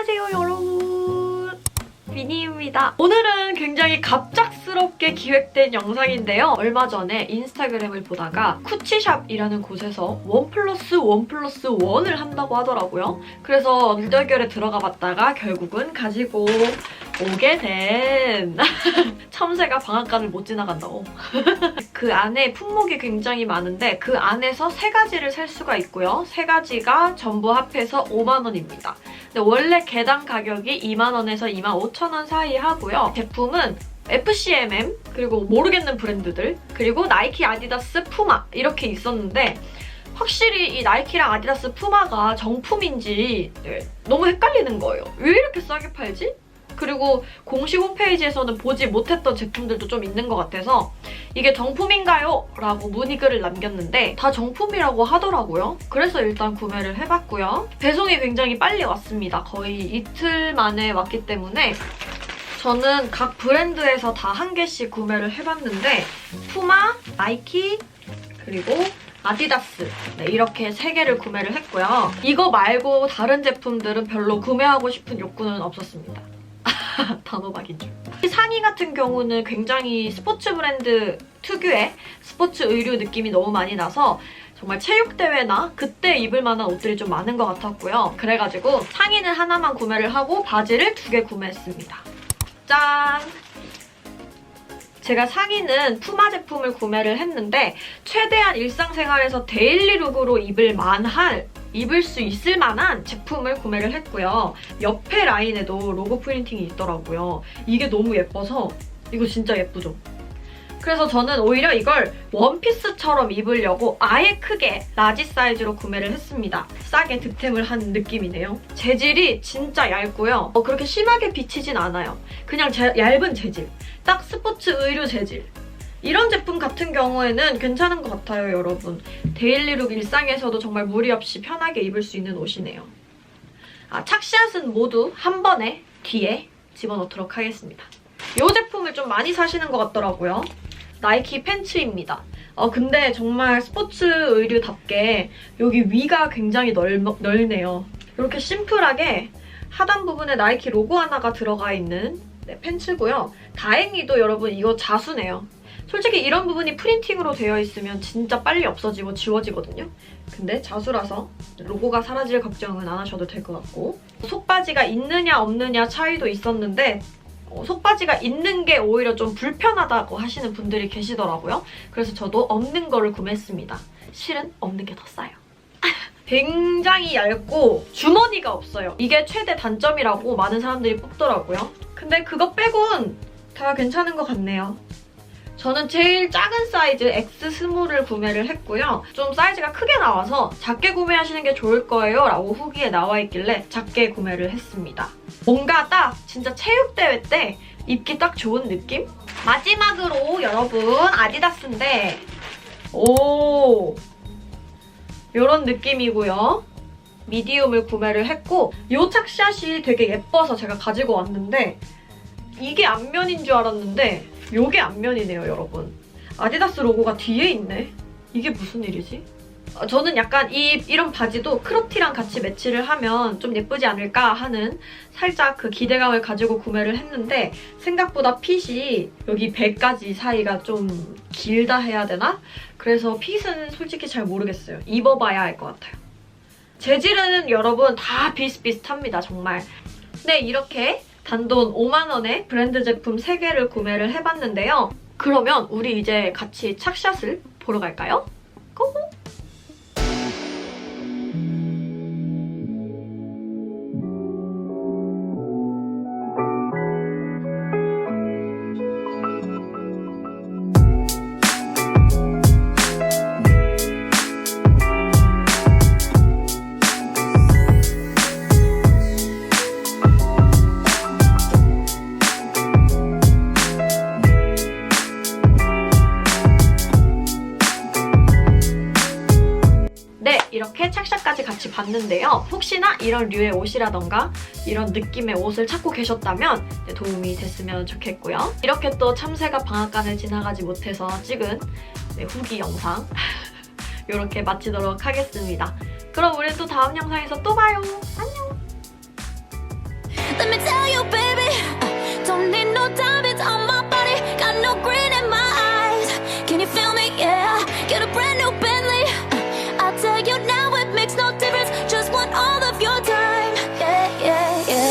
안녕하세요 여러분. 비니입니다. 오늘은 굉장히 갑작스럽게 기획된 영상인데요. 얼마 전에 인스타그램을 보다가 쿠치샵이라는 곳에서 원 플러스 원 플러스 원을 한다고 하더라고요. 그래서 물결결에 들어가 봤다가 결국은 가지고 오게 된 첨새가 방앗간을 못 지나간다고. 그 안에 품목이 굉장히 많은데 그 안에서 세 가지를 살 수가 있고요. 세 가지가 전부 합해서 5만 원입니다. 근데 원래 개당 가격이 2만 원에서 2만 5천 원 사이 하고요. 제품은 FCMM 그리고 모르겠는 브랜드들 그리고 나이키, 아디다스, 푸마 이렇게 있었는데 확실히 이 나이키랑 아디다스, 푸마가 정품인지 네, 너무 헷갈리는 거예요. 왜 이렇게 싸게 팔지? 그리고 공식 홈페이지에서는 보지 못했던 제품들도 좀 있는 것 같아서 이게 정품인가요? 라고 문의글을 남겼는데 다 정품이라고 하더라고요. 그래서 일단 구매를 해봤고요. 배송이 굉장히 빨리 왔습니다. 거의 이틀 만에 왔기 때문에 저는 각 브랜드에서 다 한 개씩 구매를 해봤는데 푸마, 나이키, 그리고 아디다스 네, 이렇게 세 개를 구매를 했고요. 이거 말고 다른 제품들은 별로 구매하고 싶은 욕구는 없었습니다. 단호박인 줄. 이 상의 같은 경우는 굉장히 스포츠 브랜드 특유의 스포츠 의류 느낌이 너무 많이 나서 정말 체육대회나 그때 입을 만한 옷들이 좀 많은 것 같았고요. 그래가지고 상의는 하나만 구매를 하고 바지를 두 개 구매했습니다. 짠! 제가 상의는 푸마 제품을 구매를 했는데 최대한 일상생활에서 데일리룩으로 입을 만한 입을 수 있을 만한 제품을 구매를 했고요. 옆에 라인에도 로고 프린팅이 있더라고요. 이게 너무 예뻐서 이거 진짜 예쁘죠? 그래서 저는 오히려 이걸 원피스처럼 입으려고 아예 크게 라지 사이즈로 구매를 했습니다. 싸게 득템을 한 느낌이네요. 재질이 진짜 얇고요. 어, 그렇게 심하게 비치진 않아요. 그냥 제- 얇은 재질. 딱 스포츠 의류 재질. 이런 제품 같은 경우에는 괜찮은 것 같아요, 여러분. 데일리룩 일상에서도 정말 무리 없이 편하게 입을 수 있는 옷이네요. 아, 착샷은 모두 한 번에 뒤에 집어넣도록 하겠습니다. 이 제품을 좀 많이 사시는 것 같더라고요. 나이키 팬츠입니다. 어, 근데 정말 스포츠 의류답게 여기 위가 굉장히 넓, 넓네요. 이렇게 심플하게 하단 부분에 나이키 로고 하나가 들어가 있는 네, 팬츠고요. 다행히도 여러분 이거 자수네요. 솔직히 이런 부분이 프린팅으로 되어 있으면 진짜 빨리 없어지고 지워지거든요. 근데 자수라서 로고가 사라질 걱정은 안 하셔도 될 것 같고 속바지가 있느냐 없느냐 차이도 있었는데 어, 속바지가 있는 게 오히려 좀 불편하다고 하시는 분들이 계시더라고요. 그래서 저도 없는 거를 구매했습니다. 실은 없는 게 더 싸요. 굉장히 얇고 주머니가 없어요. 이게 최대 단점이라고 많은 사람들이 뽑더라고요. 근데 그거 빼곤 다 괜찮은 것 같네요. 저는 제일 작은 사이즈 X 스몰을 구매를 했고요. 좀 사이즈가 크게 나와서 작게 구매하시는 게 좋을 거예요 라고 후기에 나와 있길래 작게 구매를 했습니다. 뭔가 딱 진짜 체육대회 때 입기 딱 좋은 느낌? 마지막으로 여러분 아디다스인데 오 이런 느낌이고요. 미디움을 구매를 했고 이 착샷이 되게 예뻐서 제가 가지고 왔는데 이게 앞면인 줄 알았는데 요게 앞면이네요, 여러분. 아디다스 로고가 뒤에 있네. 이게 무슨 일이지? 어, 저는 약간 이 이런 바지도 크롭티랑 같이 매치를 하면 좀 예쁘지 않을까 하는 살짝 그 기대감을 가지고 구매를 했는데 생각보다 핏이 여기 배까지 사이가 좀 길다 해야 되나? 그래서 핏은 솔직히 잘 모르겠어요. 입어봐야 알 것 같아요. 재질은 여러분 다 비슷비슷합니다, 정말. 네, 이렇게 단돈 5만원의 브랜드 제품 3개를 구매를 해봤는데요. 그러면 우리 이제 같이 착샷을 보러 갈까요? 고고! 이렇게 착샷까지 같이 봤는데요. 혹시나 이런 류의 옷이라던가 이런 느낌의 옷을 찾고 계셨다면 도움이 됐으면 좋겠고요. 이렇게 또 참새가 방앗간을 지나가지 못해서 찍은 네, 후기 영상 이렇게 마치도록 하겠습니다. 그럼 우리 또 다음 영상에서 또 봐요. 안녕! Let me tell you, baby, don't need no diamonds on my body, got no grip.